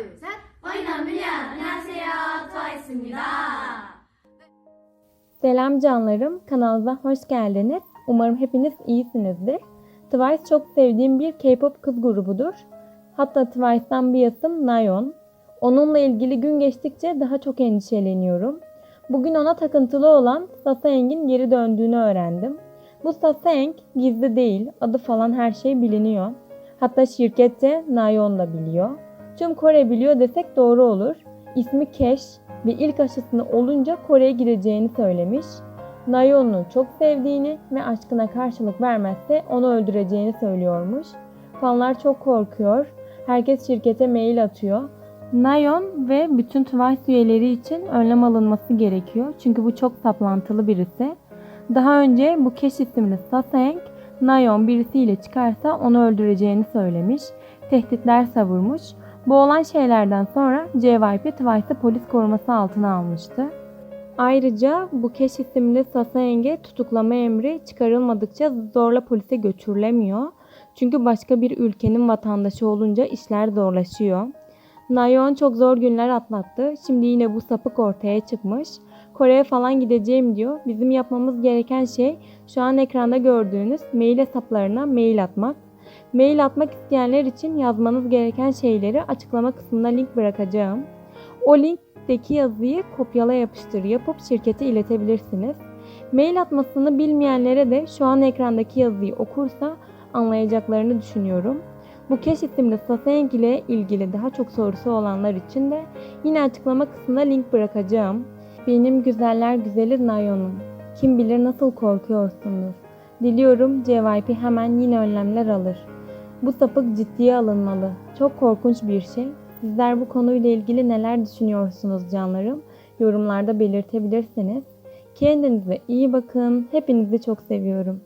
둘, 셋. 어이너미야 안녕하세요 트와이스입니다. Selam canlarım, kanalımıza hoş geldiniz. Umarım hepiniz iyisinizdir. Twice çok sevdiğim bir K-pop kız grubudur. Hatta Twice'dan bir yasım Nayeon. Onunla ilgili gün geçtikçe daha çok endişeleniyorum. Bugün ona takıntılı olan Sasaeng'in geri döndüğünü öğrendim. Bu Sasaeng gizli değil, adı falan her şey biliniyor. Hatta şirkette Nayeon da biliyor. Tüm Kore biliyor desek doğru olur. İsmi Cash ve ilk aşısını olunca Kore'ye gideceğini söylemiş. Nayeon'u çok sevdiğini ve aşkına karşılık vermezse onu öldüreceğini söylüyormuş. Fanlar çok korkuyor. Herkes şirkete mail atıyor. Nayeon ve bütün Twice üyeleri için önlem alınması gerekiyor. Çünkü bu çok saplantılı birisi. Daha önce bu Cash isimli Sasaeng, Nayeon birisiyle çıkarsa onu öldüreceğini söylemiş. Tehditler savurmuş. Bu olan şeylerden sonra JYP Twice'ı polis koruması altına almıştı. Ayrıca bu Keş isimli Sasaeng'e tutuklama emri çıkarılmadıkça zorla polise götürülemiyor. Çünkü başka bir ülkenin vatandaşı olunca işler zorlaşıyor. Nayeon çok zor günler atlattı. Şimdi yine bu sapık ortaya çıkmış. Kore'ye falan gideceğim diyor. Bizim yapmamız gereken şey şu an ekranda gördüğünüz mail hesaplarına mail atmak. Mail atmak isteyenler için yazmanız gereken şeyleri açıklama kısmına link bırakacağım. O linkteki yazıyı kopyala yapıştır yapıp şirkete iletebilirsiniz. Mail atmasını bilmeyenlere de şu an ekrandaki yazıyı okursa anlayacaklarını düşünüyorum. Bu Keş isimli Sasaeng ile ilgili daha çok sorusu olanlar için de yine açıklama kısmına link bırakacağım. Benim güzeller güzeli Nayeon'um. Kim bilir nasıl korkuyorsundur. Diliyorum JYP hemen yine önlemler alır. Bu sapık ciddiye alınmalı. Çok korkunç bir şey. Sizler bu konuyla ilgili neler düşünüyorsunuz canlarım? Yorumlarda belirtebilirsiniz. Kendinize iyi bakın. Hepinizi çok seviyorum.